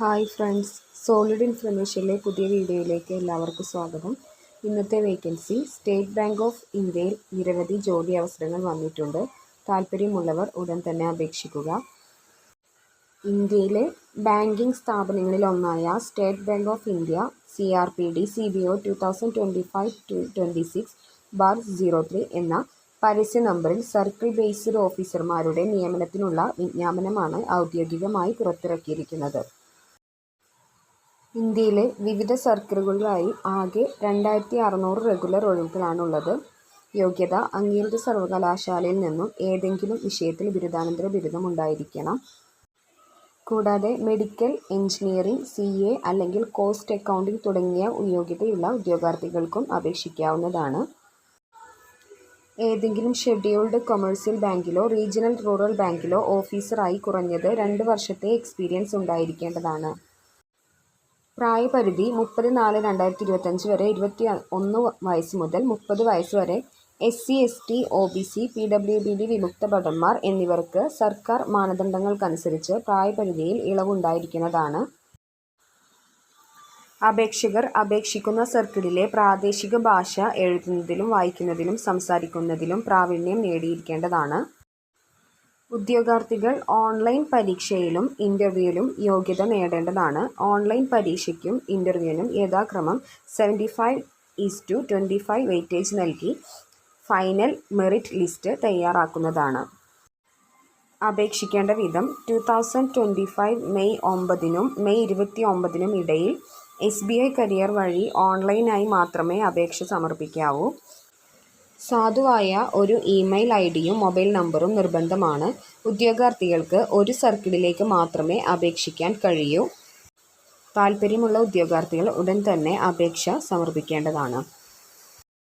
Hi friends. Solid ഇൻഫർമേഷനിലെ പുതിയ വീഡിയോയിലേക്ക് എല്ലാവർക്കും സ്വാഗതം. ഇന്നത്തെ വേക്കൻസി സ്റ്റേറ്റ് ബാങ്ക് ഓഫ് ഇന്ത്യയിൽ നിരവധി ജോലി അവസരങ്ങൾ വന്നിട്ടുണ്ട്. താല്പര്യമുള്ളവർ ഉടൻ തന്നെ അപേക്ഷിക്കുക. ഇന്ത്യയിലെ ബാങ്കിംഗ് സ്ഥാപനങ്ങളിൽ ഒന്നായ State Bank of India C R P D C B O two thousand twenty five to twenty six bar zero three എന്ന പരസ്യ നമ്പറിൽ സർക്കിൾ ബേസ്ഡ് ഓഫീസർമാരുടെ നിയമനത്തിനുള്ള വിജ്ഞാപനമാണ് ഔദ്യോഗികമായി പുറത്തിറക്കിയിരിക്കുന്നത്. ഇന്ത്യയിലെ വിവിധ സർക്കിളുകളിലായി ആകെ രണ്ടായിരത്തി അറുന്നൂറ് റെഗുലർ ഒഴിവുകളാണുള്ളത് യോഗ്യത അംഗീകൃത സർവകലാശാലയിൽ നിന്നും ഏതെങ്കിലും വിഷയത്തിൽ ബിരുദാനന്തര ബിരുദം ഉണ്ടായിരിക്കണം. കൂടാതെ മെഡിക്കൽ എഞ്ചിനീയറിംഗ് സി എ അല്ലെങ്കിൽ കോസ്റ്റ് അക്കൗണ്ടിംഗ് തുടങ്ങിയ യോഗ്യതയുള്ള ഉദ്യോഗാർത്ഥികൾക്കും അപേക്ഷിക്കാവുന്നതാണ്. ഏതെങ്കിലും ഷെഡ്യൂൾഡ് കൊമേഴ്സ്യൽ ബാങ്കിലോ റീജിയണൽ റൂറൽ ബാങ്കിലോ ഓഫീസറായി കുറഞ്ഞത് രണ്ട് വർഷത്തെ എക്സ്പീരിയൻസ് ഉണ്ടായിരിക്കേണ്ടതാണ്. പ്രായപരിധി മുപ്പത് നാല് രണ്ടായിരത്തി ഇരുപത്തഞ്ച് വരെ ഇരുപത്തി ഒന്ന് വയസ്സ് മുതൽ മുപ്പത് വയസ്സ് വരെ S C S T O B C P W B D വിമുക്ത ഭടന്മാർ എന്നിവർക്ക് സർക്കാർ മാനദണ്ഡങ്ങൾക്കനുസരിച്ച് പ്രായപരിധിയിൽ ഇളവുണ്ടായിരിക്കുന്നതാണ്. അപേക്ഷകർ അപേക്ഷിക്കുന്ന സർക്കിളിലെ പ്രാദേശിക ഭാഷ എഴുതുന്നതിലും വായിക്കുന്നതിലും സംസാരിക്കുന്നതിലും പ്രാവീണ്യം നേടിയിരിക്കേണ്ടതാണ്. ഉദ്യോഗാർത്ഥികൾ ഓൺലൈൻ പരീക്ഷയിലും ഇന്റർവ്യൂവിലും യോഗ്യത നേടേണ്ടതാണ്. ഓൺലൈൻ പരീക്ഷയ്ക്കും ഇന്റർവ്യൂവിനും യഥാക്രമം seventy five is to twenty five weightage നൽകി ഫൈനൽ മെറിറ്റ് ലിസ്റ്റ് തയ്യാറാക്കുന്നതാണ്. അപേക്ഷിക്കേണ്ട വിധം two thousand twenty five May ഒമ്പതിനും May ഇരുപത്തി ഒമ്പതിനും ഇടയിൽ എസ് ബി ഐ കരിയർ വഴി ഓൺലൈനായി മാത്രമേ അപേക്ഷ സമർപ്പിക്കാവൂ. സാധുവായ ഒരു ഇമെയിൽ ഐ ഡിയും മൊബൈൽ നമ്പറും നിർബന്ധമാണ്. ഉദ്യോഗാർത്ഥികൾക്ക് ഒരു സർക്കിളിലേക്ക് മാത്രമേ അപേക്ഷിക്കാൻ കഴിയൂ. താൽപ്പര്യമുള്ള ഉദ്യോഗാർത്ഥികൾ ഉടൻ തന്നെ അപേക്ഷ സമർപ്പിക്കേണ്ടതാണ്.